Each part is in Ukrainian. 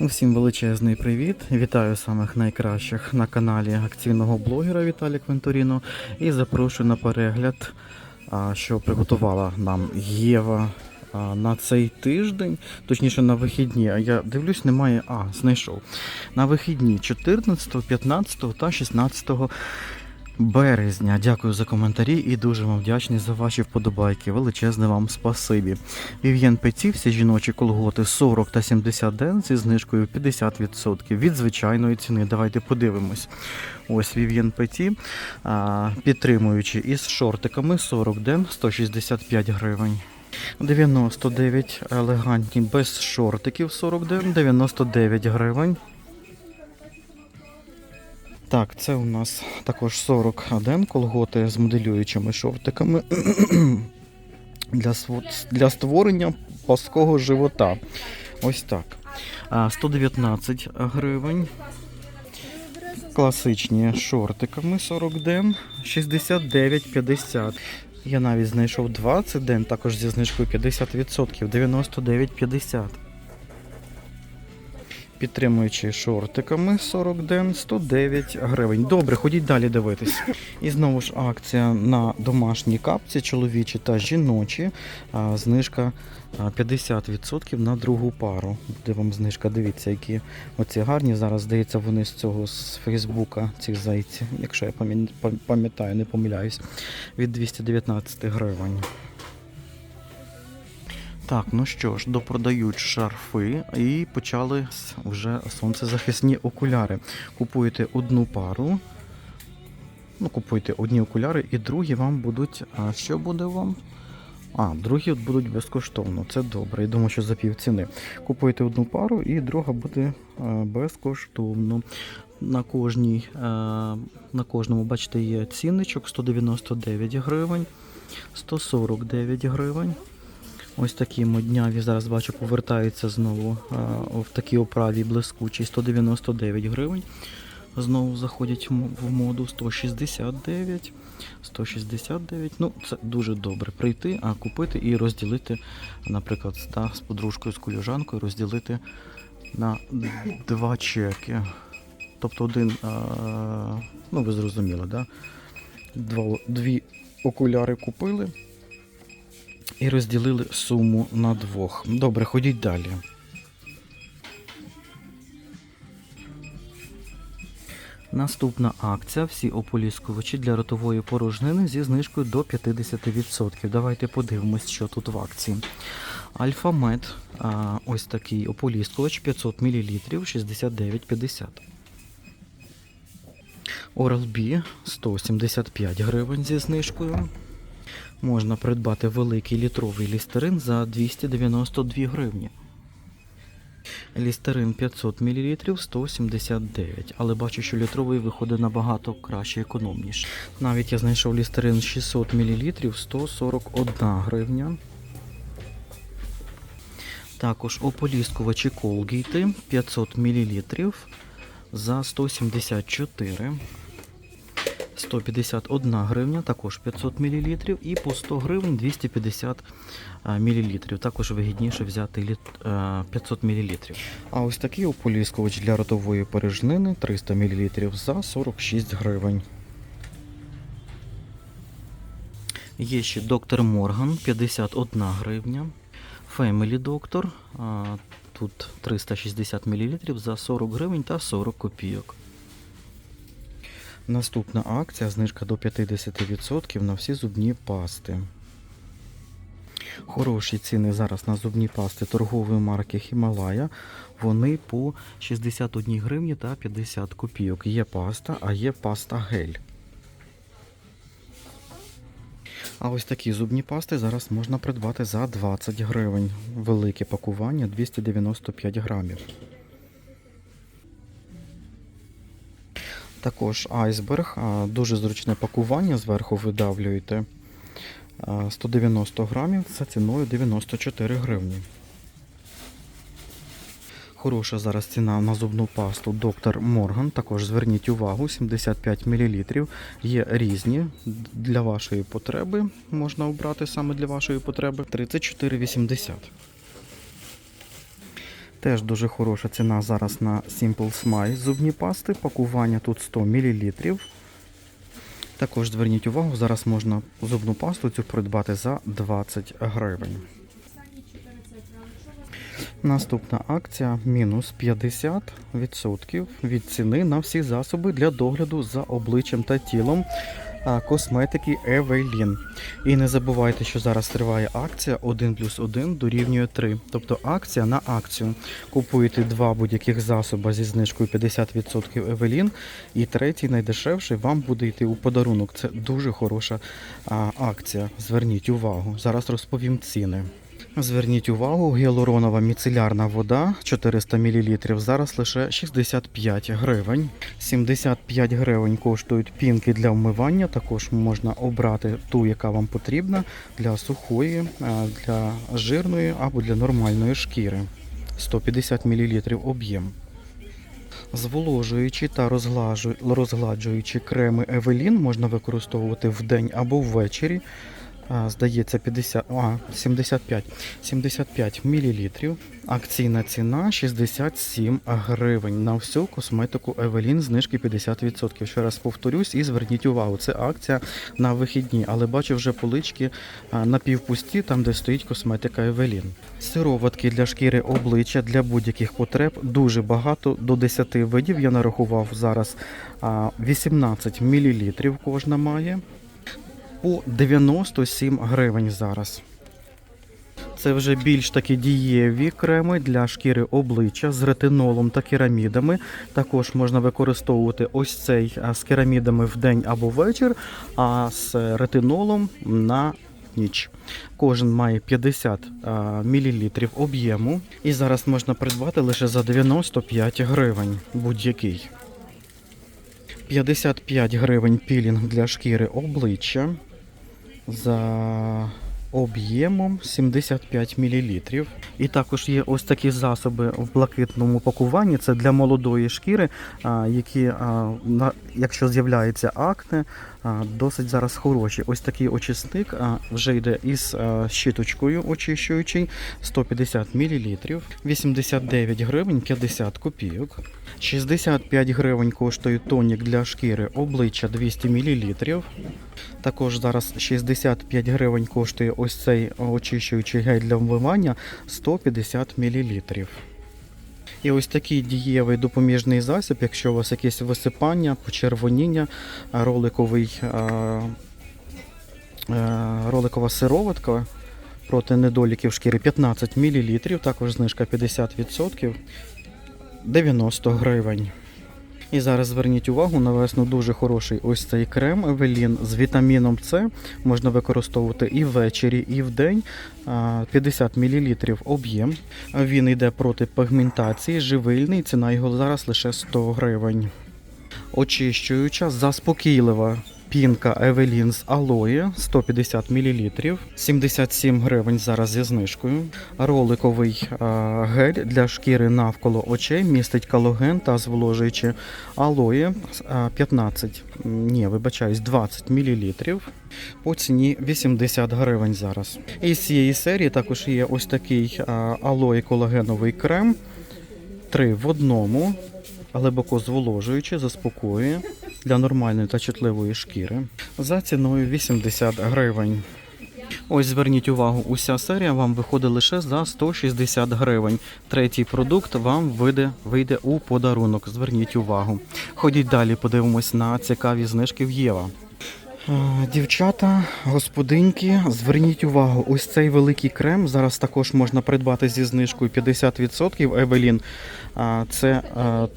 Усім величезний привіт! Вітаю самих найкращих на каналі акційного блогера Віталік Венторіно і запрошую на перегляд, що приготувала нам Єва на цей тиждень, точніше на вихідні. А я дивлюсь, немає. А, знайшов. На вихідні 14, 15 та 16 березня. Дякую за коментарі і дуже вам вдячний за ваші вподобайки. Величезне вам спасибі. Вів'єн Петі, всі жіночі колготи 40 та 70 ден зі знижкою 50% від звичайної ціни. Давайте подивимось. Ось Вів'єн Петі, підтримуючи із шортиками 40 ден 165 гривень. 99 елегантні без шортиків 40 ден 99 гривень. Так, це у нас також 41 колготи з моделюючими шортиками для, для створення плоского живота. Ось так. 119 гривень. Класичні шортиками 40 ден, 69,50. Я навіть знайшов 20 ден, також зі знижкою 50%, 99,50. Підтримуючи шортиками 40 ден 109 гривень. Добре, ходіть далі дивитись. І знову ж акція на домашні капці, чоловічі та жіночі. Знижка 50% на другу пару. Буде вам знижка, дивіться, які оці гарні. Зараз здається, вони з цього з Фейсбука, ці зайці, якщо я пам'ятаю, не помиляюсь, від 219 гривень. Так, ну що ж, допродають шарфи і почали вже сонцезахисні окуляри. Купуєте одну пару. Ну, купуєте одні окуляри, і другі вам будуть. А що буде вам? А, другі будуть безкоштовно. Це добре. Я думаю, що за пів ціни. Купуєте одну пару, і друга буде е, безкоштовно. На кожній, е, на кожному, бачите, є цінничок 199 гривень, 149 гривень. Ось такі модняві, зараз бачу, повертаються знову в такій оправі блискучій 199 гривень. Знову заходять в моду 169, 169. Ну, це дуже добре прийти, а купити і розділити, наприклад, та, з подружкою, з колюжанкою, розділити на два чеки. Тобто один, ну ви зрозуміли, да? Два, дві окуляри купили і розділили суму на двох. Добре, ходіть далі. Наступна акція. Всі ополіскувачі для ротової порожнини зі знижкою до 50%. Давайте подивимось, що тут в акції. Альфа-Мед, ось такий ополіскувач 500 мл 69,50. Oral-B 175 гривень зі знижкою. Можна придбати великий літровий лістерин за 292 гривні. Лістерин 500 мл 179, але бачу, що літровий виходить набагато краще економніше. Навіть я знайшов лістерин 600 мл 141 гривня. Також ополіскувачі колгейти 500 мл за 174 151 гривня, також 500 мл, і по 100 гривень 250 мл. Також вигідніше взяти е, 500 мл. А ось такий ополіскувач для ротової порожнини 300 мл за 46 гривень. Є ще доктор Морган 51 гривня. Family Doctor, тут 360 мл за 40 гривень та 40 копійок. Наступна акція знижка до 50% на всі зубні пасти. Хороші ціни зараз на зубні пасти торгової марки Himalaya. Вони по 61 гривні та 50 копійок. Є паста, а є паста гель. А ось такі зубні пасти зараз можна придбати за 20 гривень. Велике пакування 295 грамів. Також айсберг, дуже зручне пакування, зверху видавлюєте 190 грамів за ціною 94 гривні. Хороша зараз ціна на зубну пасту Доктор Морган. Також зверніть увагу, 75 мл. Є різні для вашої потреби. Можна обрати саме для вашої потреби 34,80. Теж дуже хороша ціна зараз на Simple Smile зубні пасти. Пакування тут 100 мл. Також зверніть увагу, зараз можна зубну пасту цю придбати за 20 гривень. Наступна акція мінус 50% від ціни на всі засоби для догляду за обличчям та тілом косметики Evelyn. І не забувайте, що зараз триває акція 1 плюс 1 дорівнює 3. Тобто акція на акцію. Купуєте два будь-яких засоби зі знижкою 50% Evelyn, і третій найдешевший вам буде йти у подарунок. Це дуже хороша акція. Зверніть увагу. Зараз розповім ціни. Зверніть увагу, гіалуронова міцелярна вода 400 мл зараз лише 65 гривень. 75 гривень коштують пінки для вмивання. Також можна обрати ту, яка вам потрібна для сухої, для жирної або для нормальної шкіри. 150 мл об'єм. Зволожуючі та розгладжуючі креми Евелін можна використовувати вдень або ввечері. Здається, 50, а, 75, 75 мл. Акційна ціна 67 гривень. На всю косметику Евелін знижки 50%. Ще раз повторюсь і зверніть увагу, це акція на вихідні, але бачу вже полички напівпусті, там де стоїть косметика Евелін. Сироватки для шкіри обличчя для будь-яких потреб дуже багато, до 10 видів. Я нарахував зараз 18 мл кожна має по 97 гривень зараз. Це вже більш такі дієві креми для шкіри обличчя з ретинолом та керамідами. Також можна використовувати ось цей з керамідами в день або вечір, а з ретинолом на ніч. Кожен має 50 мл об'єму. І зараз можна придбати лише за 95 гривень будь-який. 55 гривень пілінг для шкіри обличчя за об'ємом 75 мл. І також є ось такі засоби в блакитному пакуванні. Це для молодої шкіри, які, якщо з'являється акне, досить зараз хороші. Ось такий очисник вже йде із а, щіточкою очищуючий 150 мл, 89 гривень 50 копійок. 65 гривень коштує тонік для шкіри обличчя 200 мл. Також зараз 65 гривень коштує ось цей очищуючий гель для вмивання 150 мл. І ось такий дієвий допоміжний засіб, якщо у вас якесь висипання, почервоніння, роликовий, е, роликова сироватка проти недоліків шкіри 15 мл, також знижка 50%, 90 гривень. І зараз зверніть увагу на весну дуже хороший ось цей крем Евелін з вітаміном С. Можна використовувати і ввечері, і вдень. день. 50 мл об'єм. Він йде проти пігментації, живильний. Ціна його зараз лише 100 гривень. Очищуюча, заспокійлива пінка Евелін з алоє 150 мл, 77 гривень зараз зі знижкою. Роликовий а, гель для шкіри навколо очей містить колаген та зволожуючи алоє а, 15, м, ні, вибачаюсь, 20 мл. По ціні 80 гривень зараз. І з цієї серії також є ось такий а, алоє колагеновий крем. Три в одному глибоко зволожуючи, заспокоює для нормальної та чутливої шкіри за ціною 80 гривень. Ось зверніть увагу, уся серія вам виходить лише за 160 гривень. Третій продукт вам вийде, вийде у подарунок. Зверніть увагу. Ходіть далі, подивимось на цікаві знижки в Єва. Е, Дівчата, господинки, зверніть увагу, ось цей великий крем зараз також можна придбати зі знижкою 50% Евелін. Це е,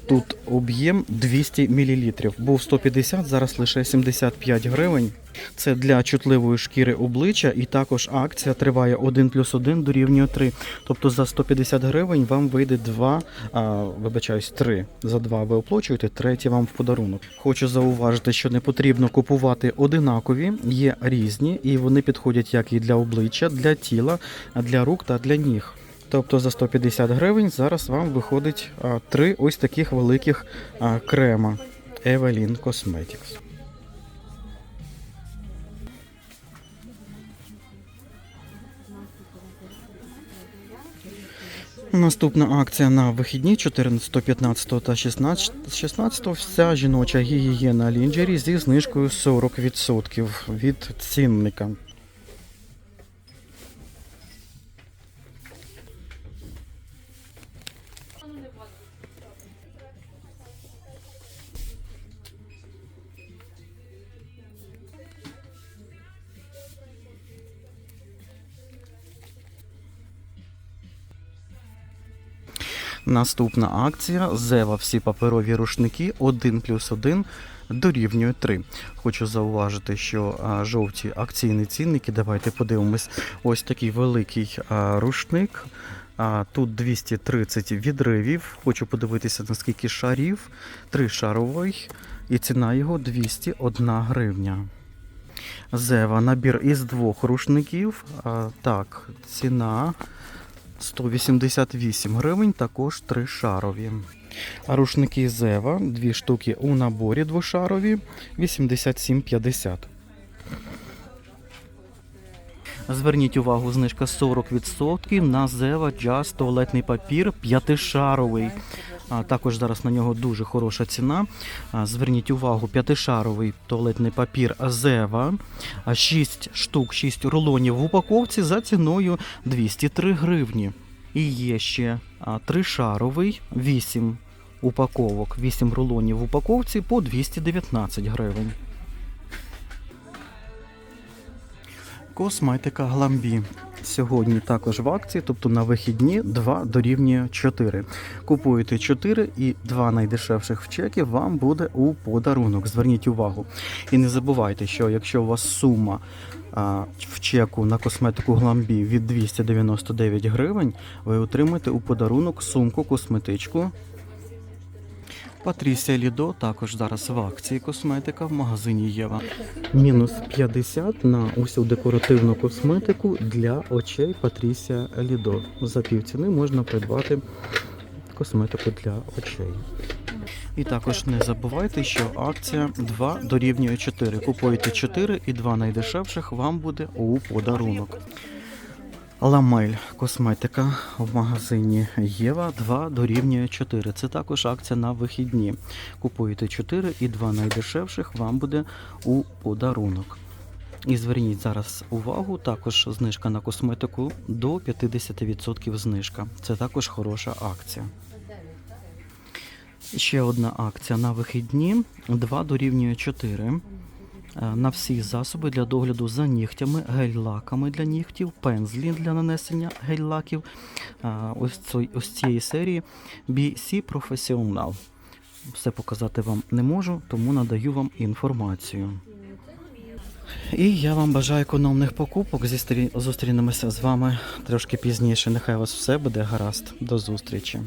тут об'єм 200 мл. Був 150, зараз лише 75 гривень. Це для чутливої шкіри обличчя, і також акція триває 1 плюс 1 дорівнює 3. Тобто за 150 гривень вам вийде 2, а, вибачаюсь, 3. За 2 ви оплачуєте, третій вам в подарунок. Хочу зауважити, що не потрібно купувати одинакові, є різні, і вони підходять як і для обличчя, для тіла, для рук та для ніг. Тобто за 150 гривень зараз вам виходить а, три ось таких великих крема Evelyn Cosmetics. Наступна акція на вихідні 14, 15 та 16, 16 вся жіноча гігієна лінджері зі знижкою 40% від цінника. Наступна акція Зева всі паперові рушники 1 плюс 1 дорівнює 3. Хочу зауважити, що а, жовті акційні цінники. Давайте подивимось. Ось такий великий а, рушник. А, тут 230 відривів. Хочу подивитися, наскільки шарів. 3 шаровий, і ціна його 201 гривня. Зева набір із двох рушників. А, так, ціна 188 гривень, також три шарові. Рушники Зева, дві штуки у наборі двошарові, 87,50. Зверніть увагу, знижка 40% на Зева Джаз туалетний папір п'ятишаровий. Також зараз на нього дуже хороша ціна. Зверніть увагу, п'ятишаровий туалетний папір Зева. 6 штук, 6 рулонів в упаковці за ціною 203 гривні. І є ще тришаровий 8 упаковок, 8 рулонів в упаковці по 219 гривень. Косметика Гламбі. Сьогодні також в акції, тобто на вихідні 2 дорівнює 4. Купуєте 4 і 2 найдешевших в чекі вам буде у подарунок. Зверніть увагу. І не забувайте, що якщо у вас сума в чеку на косметику Гламбі від 299 гривень, ви отримаєте у подарунок сумку косметичку Патрісія Лідо також зараз в акції косметика в магазині Єва. Мінус 50 на усю декоративну косметику для очей Патрісія Лідо. За півціни можна придбати косметику для очей. І також не забувайте, що акція 2 дорівнює 4. Купуєте 4 і 2 найдешевших вам буде у подарунок. Ламель косметика в магазині Єва 2 дорівнює 4. Це також акція на вихідні. Купуєте 4 і 2 найдешевших вам буде у подарунок. І зверніть зараз увагу, також знижка на косметику до 50% знижка. Це також хороша акція. Ще одна акція на вихідні 2 дорівнює 4. Е, на всі засоби для догляду за нігтями, гель-лаками для нігтів, пензлі для нанесення гель-лаків. Е, Ось, ось цієї серії BC Professional. Все показати вам не можу, тому надаю вам інформацію. І я вам бажаю економних покупок. Зустрінемося з вами трошки пізніше. Нехай у вас все буде гаразд. До зустрічі.